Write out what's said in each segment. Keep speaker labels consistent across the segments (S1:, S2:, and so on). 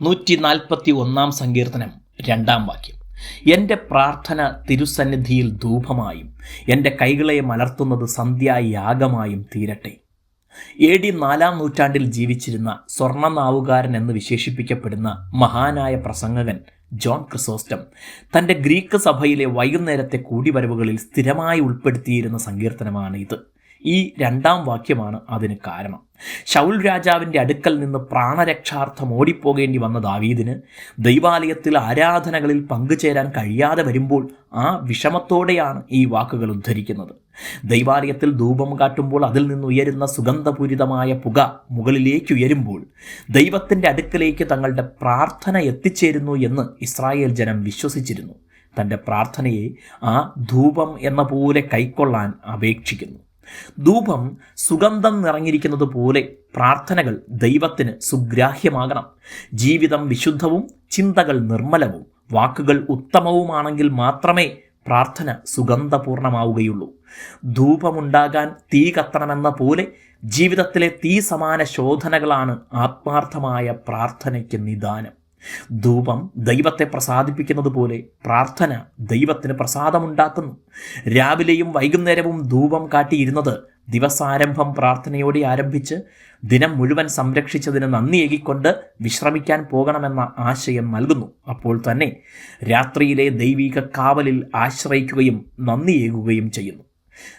S1: നൂറ്റി നാൽപ്പത്തി ഒന്നാം സങ്കീർത്തനം രണ്ടാം വാക്യം. എന്റെ പ്രാർത്ഥന തിരുസന്നിധിയിൽ ധൂപമായും എന്റെ കൈകളെ മലർത്തുന്നത് സന്ധ്യായാഗമായും തീരട്ടെ. എ ഡി നാലാം നൂറ്റാണ്ടിൽ ജീവിച്ചിരുന്ന സ്വർണനാവുകാരൻ എന്ന് വിശേഷിപ്പിക്കപ്പെടുന്ന മഹാനായ പ്രസംഗകൻ ജോൺ ക്രിസോസ്റ്റം തന്റെ ഗ്രീക്ക് സഭയിലെ വൈകുന്നേരത്തെ കൂടിവരവുകളിൽ സ്ഥിരമായി ഉൾപ്പെടുത്തിയിരുന്ന സങ്കീർത്തനമാണ് ഇത് ഈ രണ്ടാം വാക്യമാണ് അതിന് കാരണം. ശൗൽ രാജാവിന്റെ അടുക്കൽ നിന്ന് പ്രാണരക്ഷാർത്ഥം ഓടിപ്പോകേണ്ടി വന്ന ദാവീദിന് ദൈവാലയത്തിൽ ആരാധനകളിൽ പങ്കുചേരാൻ കഴിയാതെ വരുമ്പോൾ ആ വിഷമത്തോടെയാണ് ഈ വാക്കുകൾ ഉദ്ധരിക്കുന്നത്. ദൈവാലയത്തിൽ ധൂപം കാട്ടുമ്പോൾ അതിൽ നിന്ന് ഉയരുന്ന സുഗന്ധപൂരിതമായ പുക മുകളിലേക്ക് ഉയരുമ്പോൾ ദൈവത്തിന്റെ അടുക്കലേക്ക് തങ്ങളുടെ പ്രാർത്ഥന എത്തിച്ചേരുന്നു എന്ന് ഇസ്രായേൽ ജനം വിശ്വസിച്ചിരുന്നു. തന്റെ പ്രാർത്ഥനയെ ആ ധൂപം എന്ന പോലെ കൈക്കൊള്ളാൻ അപേക്ഷിക്കുന്നു. ധൂപം സുഗന്ധം നിറഞ്ഞിരിക്കുന്നത് പോലെ പ്രാർത്ഥനകൾ ദൈവത്തിന് സുഗ്രാഹ്യമാകണം. ജീവിതം വിശുദ്ധവും ചിന്തകൾ നിർമ്മലവും വാക്കുകൾ ഉത്തമവുമാണെങ്കിൽ മാത്രമേ പ്രാർത്ഥന സുഗന്ധപൂർണമാവുകയുള്ളൂ. ധൂപമുണ്ടാകാൻ തീ കത്തണമെന്ന പോലെ ജീവിതത്തിലെ തീ സമാന ശോധനകളാണ് ആത്മാർത്ഥമായ പ്രാർത്ഥനയ്ക്ക് നിദാനം. ധൂപം ദൈവത്തെ പ്രസാദിപ്പിക്കുന്നത് പോലെ പ്രാർത്ഥന ദൈവത്തിന് പ്രസാദമുണ്ടാക്കുന്നു. രാവിലെയും വൈകുന്നേരവും ധൂപം കാട്ടിയിരുന്നത് ദിവസാരംഭം പ്രാർത്ഥനയോടെ ആരംഭിച്ച് ദിനം മുഴുവൻ സംരക്ഷിച്ചതിന് നന്ദിയേകിക്കൊണ്ട് വിശ്രമിക്കാൻ പോകണമെന്ന ആശയം നൽകുന്നു. അപ്പോൾ തന്നെ രാത്രിയിലെ ദൈവിക കാവലിൽ ആശ്രയിക്കുകയും നന്ദിയേകുകയും ചെയ്യുന്നു.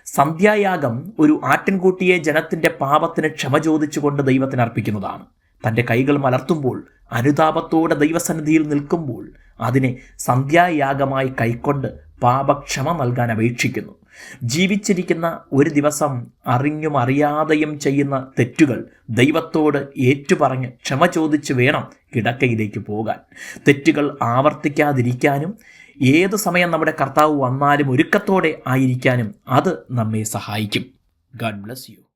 S1: സന്ധ്യായാഗം ഒരു ആട്ടിൻകൂട്ടിയെ ജനത്തിന്റെ പാപത്തിന് ക്ഷമ ചോദിച്ചുകൊണ്ട് ദൈവത്തിന് അർപ്പിക്കുന്നതാണ്. തന്റെ കൈകൾ മലർത്തുമ്പോൾ അനുതാപത്തോടെ ദൈവസന്നിധിയിൽ നിൽക്കുമ്പോൾ അതിനെ സന്ധ്യായാഗമായി കൈക്കൊണ്ട് പാപക്ഷമ നൽകാൻ അപേക്ഷിക്കുന്നു. ജീവിച്ചിരിക്കുന്ന ഒരു ദിവസം അറിഞ്ഞും അറിയാതെയും ചെയ്യുന്ന തെറ്റുകൾ ദൈവത്തോട് ഏറ്റുപറഞ്ഞ് ക്ഷമ ചോദിച്ച് വേണം കിടക്കയിലേക്ക് പോകാൻ. തെറ്റുകൾ ആവർത്തിക്കാതിരിക്കാനും ഏത് സമയം നമ്മുടെ കർത്താവ് വന്നാലും ഒരുക്കത്തോടെ ആയിരിക്കാനും അത് നമ്മെ സഹായിക്കും. God bless you